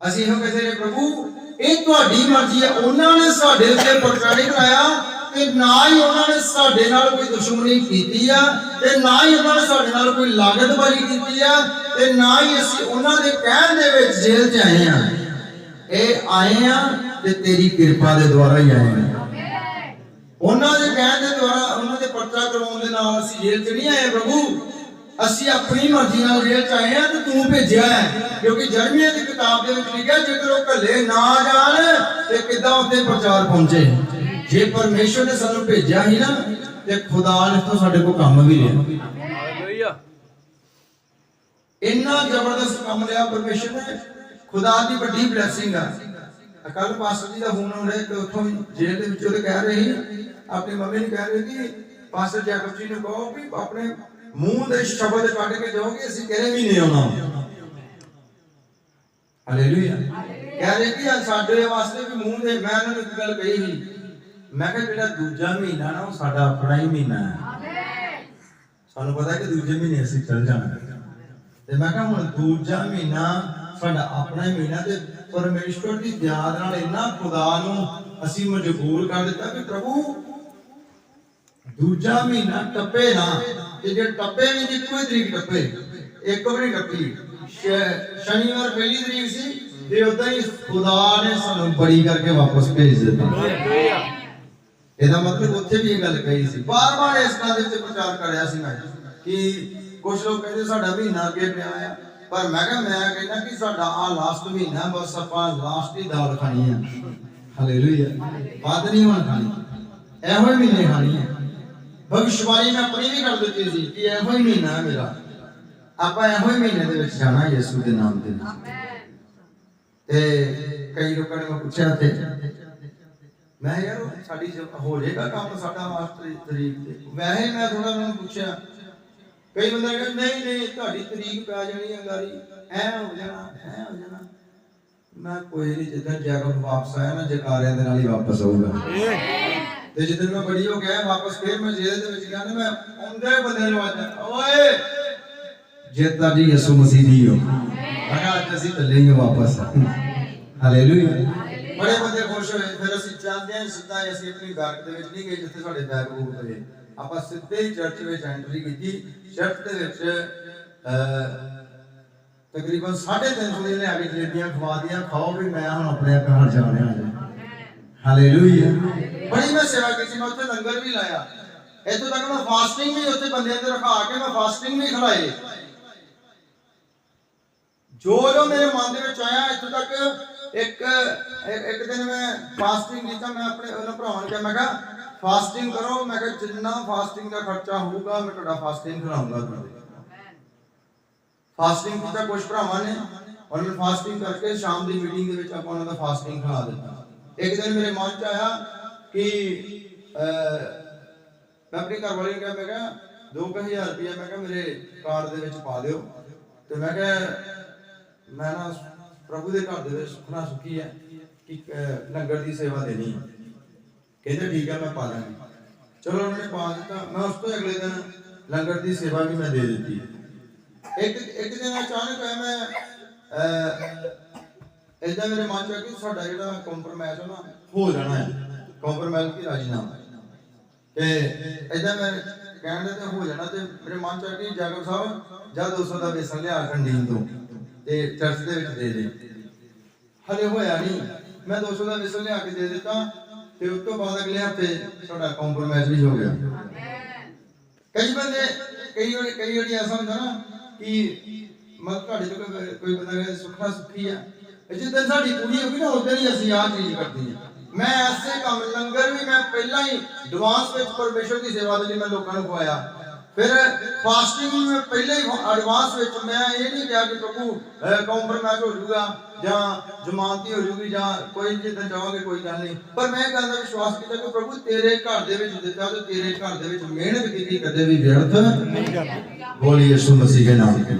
ਅਸੀਂ ਇਹੋ ਕਹਿੰਦੇ ਨੇ ਪ੍ਰਭੂ ਇਹ ਤੁਹਾਡੀ ਮਰਜ਼ੀ ਹੈ। ਉਹਨਾਂ ਨੇ ਸਾਡੇ ਉੱਤੇ ਪਰਚਾ ਨਹੀਂ ਕਰਾਇਆ ਤੇ ਨਾ ਹੀ ਉਹਨਾਂ ਨੇ ਸਾਡੇ ਨਾਲ ਕੋਈ ਦੁਸ਼ਮਣੀ ਕੀਤੀ ਆ ਤੇ ਨਾ ਹੀ ਉਹਨਾਂ ਨੇ ਸਾਡੇ ਨਾਲ ਕੋਈ ਲਾਗਤਬਾਜ਼ੀ ਕੀਤੀ ਆ ਤੇ ਨਾ ਹੀ ਅਸੀਂ ਉਹਨਾਂ ਦੇ ਕਹਿਣ ਦੇ ਵਿੱਚ ਜੇਲ੍ਹ 'ਚ ਆਏ ਆ। ਇਹ ਆਏ ਆ ਤੇ ਤੇਰੀ ਕਿਰਪਾ ਦੇ ਦੁਆਰਾ ਹੀ ਆਏ ਆ। ਉਹਨਾਂ ਦੇ ਕਹਿਣ ਦੇ ਦੁਆਰਾ ਉਹਨਾਂ ਦੇ ਪਰਚਾ ਕਰਵਾਉਣ ਦੇ ਨਾਲ ਅਸੀਂ ਜੇਲ੍ਹ 'ਚ ਨਹੀਂ ਆਏ ਪ੍ਰਭੂ। ਅਸੀਂ ਆਪਣੀ ਮਰਜ਼ੀ ਨਾਲ ਜੇਲ੍ਹ 'ਚ ਆਏ ਆ ਤੇ ਤੂੰ ਭੇਜਿਆ ਹੈ। ਕਿਉਂਕਿ ਜਰਮੀਆ ਦੀ ਕਿਤਾਬ ਦੇ ਵਿੱਚ ਲਿਖਿਆ, ਜੇਕਰ ਉਹ ਘੱਲੇ ਨਾ ਜਾਣ ਤੇ ਕਿੱਦਾਂ ਉੱਤੇ ਪ੍ਰਚਾਰ ਪਹੁੰਚੇ? ਜੇ ਪਰਮੇਸ਼ਰ ਨੇ ਸਾਨੂੰ ਭੇਜਿਆ ਹੀ ਨਾ, ਤੇ ਖੁਦਾ ਨੇ ਤੋਂ ਸਾਡੇ ਕੋਲ ਕੰਮ ਵੀ ਲਿਆ। ਇੰਨਾ ਜ਼ਬਰਦਸਤ ਕੰਮ ਲਿਆ ਪਰਮੇਸ਼ਰ ਨੇ। ਖੁਦਾ ਦੀ ਵੱਡੀ ਬਲੇਸਿੰਗ ਆ। ਕੱਲ ਪਾਸਟਰ ਜੀ ਦਾ ਫੋਨ ਆਉਂਦਾ ਕਿ ਉੱਥੋਂ ਜੇਲ੍ਹ ਦੇ ਵਿੱਚੋਂ ਤੇ ਕਹਿ ਰਹੇ ਸੀ, ਆਪਣੀ ਮੰਮੀ ਨੂੰ ਕਹਿ ਰਹੇ ਕਿ ਪਾਸਟਰ ਜੈਕਬ ਜੀ ਨੂੰ ਕਹੋ ਵੀ ਆਪਣੇ ਮੂੰਹ ਦੇ ਸ਼ਬਦ ਕੱਢ ਕੇ ਜਾਓਗੇ ਅਸੀਂ ਕਿਹੜੇ ਮਹੀਨੇ ਆਉਣਾ? ਹਾਲੇਲੂਇਆ। ਕਹਿ ਰਹੇ ਕਿ ਸਾਡੇ ਵਾਸਤੇ ਵੀ ਮੂੰਹ ਦੇ ਮੈਂ ਉਹਨਾਂ ਨੂੰ ਇੱਕ ਗੱਲ ਕਹੀ ਸੀ। ਮੈਂ ਕਿਹਾ, ਜਿਹੜਾ ਦੂਜਾ ਮਹੀਨਾ ਨਾ, ਉਹ ਸਾਡਾ ਆਪਣਾ ਹੀ ਮਹੀਨਾ ਹੈ। ਸਾਨੂੰ ਪਤਾ ਕਿ ਦੂਜੇ ਮਹੀਨੇ ਅਸੀਂ ਚੱਲ ਜਾਣਾ। ਤੇ ਮੈਂ ਕਿਹਾ, ਹੁਣ ਦੂਜਾ ਮਹੀਨਾ ਸਾਡਾ ਆਪਣਾ ਹੀ ਮਹੀਨਾ ਤੇ ਪਰਮੇਸ਼ਵਰ ਦੀ ਯਾਦ ਨਾਲ ਇੰਨਾ ਖੁਦਾ ਨੂੰ ਅਸੀਂ ਮਜਬੂਰ ਕਰ ਦਿੱਤਾ ਕਿ ਪ੍ਰਭੂ ਦੂਜਾ ਮਹੀਨਾ ਟੱਪੇ ਨਾ, ਤੇ ਜੇ ਟੱਪੇ ਵੀ ਨਹੀਂ ਕੋਈ ਤਰੀਕ ਟੱਪੇ। ਇੱਕ ਵੀ ਨਹੀਂ ਟੱਪੀ ਸ਼ਨੀਵਾਰ ਪਹਿਲੀ ਤਰੀਕ ਸੀ, ਤੇ ਉਦਾਂ ਹੀ ਖੁਦਾ ਨੇ ਸਾਨੂੰ ਬੜੀ ਕਰਕੇ ਵਾਪਸ ਭੇਜ ਦਿੱਤਾ। ਇਹਦਾ ਮਤਲਬ ਉੱਥੇ ਵੀ ਇਹ ਗੱਲ ਕਹੀ ਸੀ। ਬਾਰ-ਬਾਰ ਇਸ ਗੱਲ ਦੇ ਪ੍ਰਚਾਰ ਕਰ ਸੀ ਮੈਂ, ਕਿ ਕੁਝ ਲੋਕ ਕਹਿੰਦੇ ਸਾਡਾ ਮਹੀਨਾ ਅੱਗੇ ਪਿਆ ਆ, ਪਰ ਮੈਂ ਕਿਹਾ, ਮੈਂ ਕਹਿੰਦਾ ਕਿ ਸਾਡਾ ਆ ਲਾਸਟ ਮਹੀਨਾ, ਬਸ ਆਪਾਂ ਲਾਸਟ ਹੀ ਦਾਲ ਖਾਣੀ ਆ। ਹਾਲੇਲੂਇਆ। ਬਾਦ ਨਹੀਂ ਹੁਣ ਖਾਣੀ। ਇਹੋ ਹੀ ਮਹੀਨੇ ਖਾਣੀ ਹੈ ਭਵਿਸ਼ਵਾਣੀ ਮੈਂ ਆਪਣੀ ਵੀ ਕਰ ਦਿੱਤੀ ਸੀ ਕਿ ਇਹੋ ਹੀ ਮਹੀਨਾ ਹੈ ਮੇਰਾ ਆਪਾਂ ਇਹੋ ਹੀ ਮਹੀਨੇ ਦੇ ਵਿੱਚ ਜਾਣਾ ਯਿਸੂ ਦੇ ਨਾਮ ਦੇ ਨਾਲ ਤੇ ਕਈ ਲੋਕਾਂ ਨੇ ਮੈਂ ਪੁੱਛਿਆ ਤੇ ਮੈਂ ਯਾਰ ਸਾਡੀ ਹੋ ਜਾਏਗਾ ਕੰਮ ਸਾਡਾ ਮਾਸਟਰ ਤਰੀਕ ਤੇ ਵੈਸੇ ਮੈਂ ਥੋੜਾ ਉਹਨਾਂ ਪੁੱਛਿਆ ਕਈ ਬੰਦੇ ਕਹਿੰਦੇ ਨਹੀਂ ਨਹੀਂ ਤੁਹਾਡੀ ਤਰੀਕ ਪੈ ਜਾਣੀ ਹੈ ਗਾਰੀ ਐ ਹੋ ਜਾਣਾ ਐ ਹੋ ਜਾਣਾ ਮੈਂ ਕੋਈ ਨਹੀਂ ਜਿੱਦਾਂ ਜੈਕਬ ਵਾਪਸ ਆਇਆ ਨਾ ਜਕਾਰਿਆਂ ਦੇ ਨਾਲ ਹੀ ਵਾਪਸ ਆਊਗਾ ਤੇ ਜਦੋਂ ਮੈਂ ਬੜੀ ਹੋ ਗਿਆ, ਵਾਪਸ ਫੇਰ ਮੈਂ ਜੇਲ੍ਹ ਦੇ ਵਿੱਚ ਗਿਆ ਨਾ, ਮੈਂ ਆਉਂਦੇ ਬੰਦੇ ਨੂੰ ਆਵਾਜ਼ ਓਏ ਜੇਤਾ ਜੀ ਯਿਸੂ ਮਸੀਹ ਦੀ ਹੋ। ਮੈਂ ਅੱਜ ਅਸੀਂ ਚੱਲੇ ਵਾਪਸ। ਹਾਲੇਲੂਇਆ ਬੜੇ ਬੰਦੇ ਖੁਸ਼ ਹੋਏ। ਫਿਰ ਅਸੀਂ ਚਾਹਦੇ ਹਾਂ ਸਿੱਧਾ ਅਸੀਂ ਆਪਣੀ ਬੈਗ ਦੇ ਵਿੱਚ ਨਹੀਂ ਗਏ, ਜਿੱਥੇ ਸਾਡੇ ਬੈਗ ਬੂਗ ਪਏ। ਆਪਾਂ ਸਿੱਧੇ ਹੀ ਚਰਚ ਵਿੱਚ ਐਂਟਰੀ ਕੀਤੀ। ਚਰਚ ਦੇ ਵਿੱਚ ਤਕਰੀਬਨ 350 ਦੀਆਂ ਲਿਆ ਕੇ ਜਲੇਬੀਆਂ ਖਵਾ ਦੀਆਂ ਖਾਓ ਵੀ ਮੈਂ ਹੁਣ ਆਪਣੇ ਘਰ ਜਾ ਰਿਹਾ ਹਾਂ। ਹਾਲੇਲੂਇਆ ਬੜੀ ਮੈਂ ਸੇਵਾ ਕੀਤੀ ਮੈਂ ਉੱਥੇ ਲੰਗਰ ਵੀ ਲਾਇਆ ਇੱਥੋਂ ਤੱਕ ਮੈਂ ਫਾਸਟਿੰਗ ਵੀ ਉੱਥੇ ਬੰਦਿਆਂ ਤੇ ਰਖਾ ਕੇ ਮੈਂ ਫਾਸਟਿੰਗ ਵੀ ਖਲਾਏ ਜੋ ਜੋ ਮੇਰੇ ਮਨ ਦੇ ਵਿੱਚ ਆਇਆ ਇੱਥੋਂ ਤੱਕ ਇੱਕ ਇੱਕ ਇੱਕ ਦਿਨ ਮੈਂ ਫਾਸਟਿੰਗ ਕੀਤਾ ਮੈਂ ਆਪਣੇ ਉਹਨਾਂ ਭਰਾਵਾਂ ਨੂੰ ਕਿਹਾ ਮੈਂ ਕਿਹਾ ਫਾਸਟਿੰਗ ਕਰੋ ਮੈਂ ਕਿਹਾ ਜਿੰਨਾ ਫਾਸਟਿੰਗ ਦਾ ਖਰਚਾ ਹੋਊਗਾ ਮੈਂ ਤੁਹਾਡਾ ਫਾਸਟਿੰਗ ਕਰਾਉਂਗਾ ਤੁਹਾਡੇ ਫਾਸਟਿੰਗ ਕੀਤਾ ਕੁਝ ਭਰਾਵਾਂ ਨੇ ਔਰ ਮੈਂ ਫਾਸਟਿੰਗ ਕਰਕੇ ਸ਼ਾਮ ਦੀ ਮੀਟਿੰਗ ਦੇ ਵਿੱਚ ਆਪਾਂ ਉਹਨਾਂ ਦਾ ਫਾਸਟਿੰਗ ਖਿਲਾ ਦਿੱਤਾ ਇੱਕ ਦਿਨ ਮੇਰੇ ਮਨ ਚ ਆਇਆ ਕਿ ਮੈਂ ਆਪਣੇ ਘਰ ਵਾਲੇ ਨੂੰ ਕਿਹਾ, ਮੈਂ ਕਿਹਾ 2000 ਰੁਪਏ ਮੈਂ ਕਿਹਾ, ਮੇਰੇ ਕਾਰਡ ਦੇ ਵਿੱਚ ਪਾ ਦਿਓ। ਤੇ ਮੈਂ ਕਿਹਾ, ਮੈਂ ਨਾ ਪ੍ਰਭੂ ਦੇ ਘਰ ਦੇ ਵਿੱਚ ਸੁਖਣਾ ਸੁਖੀ ਹੈ ਕਿ ਲੰਗਰ ਦੀ ਸੇਵਾ ਦੇਣੀ ਕਹਿੰਦੇ ਠੀਕ ਹੈ ਮੈਂ ਪਾ ਦਾਂਗੀ ਚਲੋ, ਉਹਨਾਂ ਨੇ ਪਾ ਦਿੱਤਾ। ਮੈਂ ਉਸ ਤੋਂ ਅਗਲੇ ਦਿਨ ਲੰਗਰ ਦੀ ਸੇਵਾ ਵੀ ਮੈਂ ਦੇ ਦਿੱਤੀ। ਇੱਕ ਇੱਕ ਦਿਨ ਅਚਾਨਕ ਹੋਇਆ ਮੈਂ, ਅਹ ਇਦਾਂ ਮੇਰੇ ਮਨ ਚ ਆ ਕਿ ਸਾਡਾ ਜਿਹੜਾ ਕੰਪਰਮਾਈਜ਼ ਹੋ ਨਾ, ਹੋ ਜਾਣਾ ਹੈ ਕੰਪਰਮਾਈਜ਼ ਕੀ ਰਾਜੀਨਾਮਾ ਤੇ ਇਦਾਂ ਮੈਂ ਕਹਿਣ ਦੇ ਤੇ ਹੋ ਜਾਣਾ ਤੇ ਮੇਰੇ ਮਨ ਚ ਆ ਕਿ ਜਾਗਰ ਸਾਹਿਬ, ਜਾਂ 200 ਦਾ ਵੇਸਣ ਲਿਆ ਕੰਡੀਨ ਤੋਂ ਤੇ ਚਰਚ ਦੇ ਵਿੱਚ ਦੇ ਦੇ। ਹਲੇ ਹੋਇਆ ਨਹੀਂ। ਮੈਂ 200 ਦਾ ਵੇਸਣ ਲਿਆ ਕੇ ਦੇ ਦਿੱਤਾ ਤੇ ਉਸ ਤੋਂ ਬਾਅਦ ਅਗਲੇ ਹਫ਼ਤੇ ਸਾਡਾ ਕੰਪਰਮਾਈਜ਼ ਵੀ ਹੋ ਗਿਆ। ਕਈ ਬੰਦੇ, ਕਈ ਵਾਰੀ ਕਈ ਵਾਰੀ ਐਸਾ ਹੁੰਦਾ ਨਾ ਕਿ ਮਤ ਤੁਹਾਡੇ ਤੋਂ ਕੋਈ ਬੰਦਾ ਸੁੱਖਾ ਸੁੱਖੀ ਆ। ਜਿੱਦਾਂ ਸਾਡੀ ਕੁੜੀ ਹੋਗੀ ਨਾ ਉਦੋਂ ਹੀ ਅਸੀਂ ਆਹ ਚੀਜ਼ ਕਰਦੇ ਹਾਂ ਮੈਂ ਐਸੇ ਕੰਮ ਲੰਗਰ ਵੀ ਮੈਂ ਪਹਿਲਾਂ ਹੀ ਐਡਵਾਂਸ ਵਿੱਚ ਪਰਮੇਸ਼ਰ ਦੀ ਸੇਵਾ ਦੇ ਲਈ ਮੈਂ ਲੋਕਾਂ ਨੂੰ ਖਵਾਇਆ। ਫਿਰ ਫਾਸਟਿੰਗ ਵੀ ਮੈਂ ਪਹਿਲਾਂ ਹੀ ਐਡਵਾਂਸ ਵਿੱਚ ਮੈਂ ਇਹ ਨਹੀਂ ਕਿਹਾ ਕਿ ਪ੍ਰਭੂ ਕੰਪਰਮਾਈਜ਼ ਹੋ ਜਾਊਗਾ ਜਾਂ ਜ਼ਮਾਨਤੀ ਹੋ ਜਾਊਗੀ ਜਾਂ ਕੋਈ ਜਿੱਦਾਂ ਚਾਹੋਗੇ ਕੋਈ ਗੱਲ ਨਹੀਂ। ਪਰ ਮੈਂ ਇਹ ਗੱਲ ਦਾ ਵਿਸ਼ਵਾਸ ਕੀਤਾ ਕਿ ਪ੍ਰਭੂ ਤੇਰੇ ਘਰ ਦੇ ਵਿੱਚ ਦਿੱਤਾ ਤੇ ਤੇਰੇ ਘਰ ਦੇ ਵਿੱਚ ਮਿਹਨਤ ਕੀਤੀ ਕਦੇ ਵੀ ਵਿਅਰਥ ਨਹੀਂ ਬੋਲੀ ਯਿਸੂ ਮਸੀਹ ਦੇ ਨਾਮ ਤੇ।